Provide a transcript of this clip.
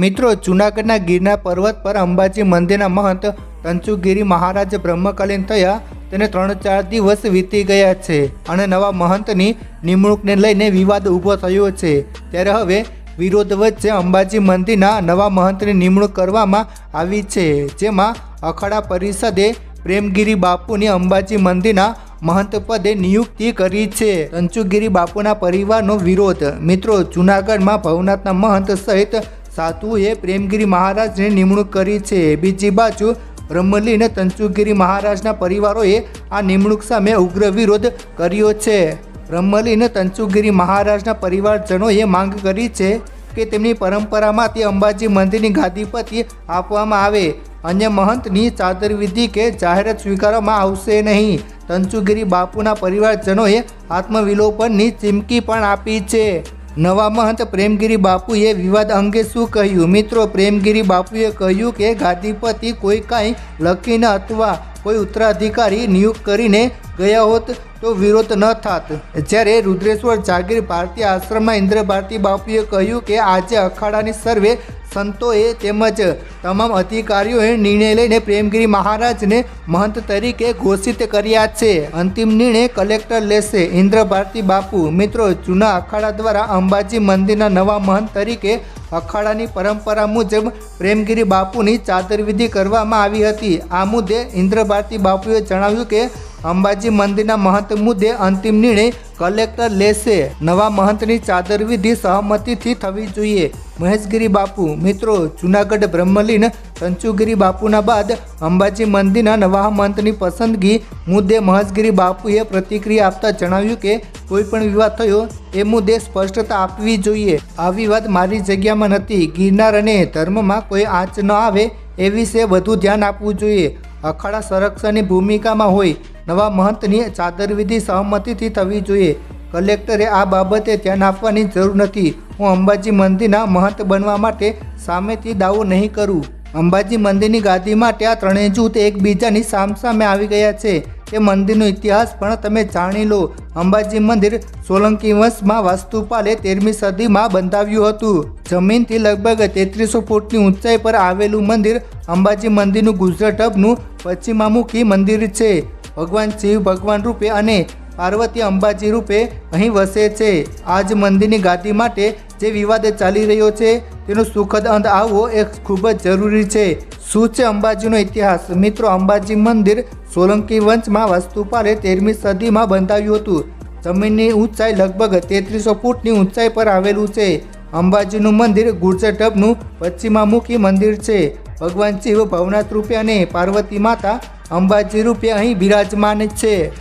મિત્રો, જૂનાગઢના ગિરનાર પર્વત પર અંબાજી મંદિરના મહંત તંચુગીરી મહારાજ બ્રહ્મકાલીન થયા. તેને ત્રણ ચાર દિવસ વીતી ગયા છે અને નવા મહંતની નિમણૂકને લઈને વિવાદ ઊભો થયો છે. ત્યારે હવે વિરોધ વચ્ચે અંબાજી મંદિરના નવા મહંતની નિમણૂક કરવામાં આવી છે, જેમાં અખાડા પરિષદે પ્રેમગીરી બાપુની અંબાજી મંદિરના મહંત પદે નિયુક્તિ કરી છે. તંચુગીરી બાપુના પરિવારનો વિરોધ. મિત્રો, જૂનાગઢમાં ભવનાથના મહંત સહિત સાધુએ પ્રેમગીરી મહારાજની નિમણૂક કરી છે. બીજી બાજુ બ્રહ્મલી અને તંચુગીરી મહારાજના પરિવારોએ આ નિમણૂક સામે ઉગ્ર વિરોધ કર્યો છે. બ્રહ્મલી અને તંચુગીરી મહારાજના પરિવારજનોએ માંગ કરી છે કે તેમની પરંપરામાંથી અંબાજી મંદિરની ગાદીપતિ આપવામાં આવે. અન્ય મહંતની ચાદર વિધિ કે જાહેરાત સ્વીકારવામાં આવશે નહીં. તંચુગીરી બાપુના પરિવારજનોએ આત્મવિલોપનની ચીમકી પણ આપી છે. નવા મહંત પ્રેમગીરી બાપુએ વિવાદ અંગે શું કહ્યું? મિત્રો, પ્રેમગીરી બાપુએ કહ્યું કે ગાદીપતિ કોઈ કાંઈ લખીને અથવા કોઈ ઉત્તરાધિકારી નિયુક્ત કરીને ગયા હોત તો વિરોધ ન થાત. જ્યારે રુદ્રેશ્વર જાગીર ભારતીય આશ્રમમાં ઇન્દ્ર ભારતી બાપુએ કહ્યું કે આજે અખાડાની સર્વે સંતોએ તેમજ તમામ અધિકારીઓએ નિર્ણય લઈને પ્રેમગીરી મહારાજને મહંત તરીકે ઘોષિત કર્યા છે. અંતિમ નિર્ણય કલેક્ટર લેશે. ઇન્દ્ર ભારતી બાપુ, મિત્રો, જૂના અખાડા દ્વારા અંબાજી મંદિરના નવા મહંત તરીકે અખાડાની પરંપરા મુજબ પ્રેમગીરી બાપુની ચાદર વિધિ કરવામાં આવી હતી. આ મુદ્દે ઇન્દ્ર ભારતી બાપુએ જણાવ્યું કે અંબાજી મંદિરના મહંત મુદ્દે અંતિમ નિર્ણય કલેક્ટર લેશે. નવા મહંતની ચાદર વિધિ સહમતિથી થવી જોઈએ. મહેશગીરી બાપુ, મિત્રો, જૂનાગઢ બ્રહ્મલીન, સંચુગીરી બાપુના બાદ અંબાજી મંદિરના નવા મહંતની પસંદગી મુદ્દે મહેશગીરી બાપુએ પ્રતિક્રિયા આપતા જણાવ્યું કે, કોઈ પણ વિવાદ થયો એ મુદ્દે સ્પષ્ટતા આપવી જોઈએ. આ વિવાદ મારી જગ્યામાં નથી. ગિરનાર અને ધર્મમાં કોઈ આંચ ન આવે એ વિશે વધુ ધ્યાન આપવું જોઈએ. અખાડા સંરક્ષણની ભૂમિકામાં હોય નવા મહંતની ચાદર વિધિ સહમતિથી થવી જોઈએ. કલેક્ટરે આ બાબતે ધ્યાન આપવાની જરૂર નથી. હું અંબાજી મંદિરના મહંત બનવા માટે સામેથી દાવો નહીં કરું. અંબાજી મંદિરની ગાદી માટે આ ત્રણેય જૂથ એકબીજાની સામસામે આવી ગયા છે. તે મંદિરનો ઇતિહાસ પણ તમે જાણી લો. અંબાજી મંદિર સોલંકી વંશમાં વાસ્તુપાલે તેરમી સદીમાં બંધાવ્યું હતું. જમીનથી લગભગ તેત્રીસો ફૂટની ઊંચાઈ પર આવેલું મંદિર અંબાજી મંદિરનું ગુજરાત હબનું પશ્ચિમામુખી મંદિર છે. ભગવાન શિવ ભગવાન રૂપે અને પાર્વતી અંબાજી રૂપે અહીં વસે છે. આ જ મંદિરની ગાદી માટે જે વિવાદ ચાલી રહ્યો છે, તેનો સુખદ અંત આવવો એ ખૂબ જ જરૂરી છે. શું છે અંબાજીનો ઇતિહાસ. મિત્રો, અંબાજી મંદિર સોલંકી વંશમાં વાસ્તુપાલે તેરમી સદીમાં બંધાવ્યું હતું. જમીનની ઊંચાઈ લગભગ તેત્રીસો ફૂટની ઊંચાઈ પર આવેલું છે. અંબાજીનું મંદિર ગુર્જર ઢબનું પશ્ચિમામુખી મંદિર છે. ભગવાન શિવ ભવનાથ રૂપે અને પાર્વતી માતા અંબાજી રૂપે અહીં બિરાજમાન છે.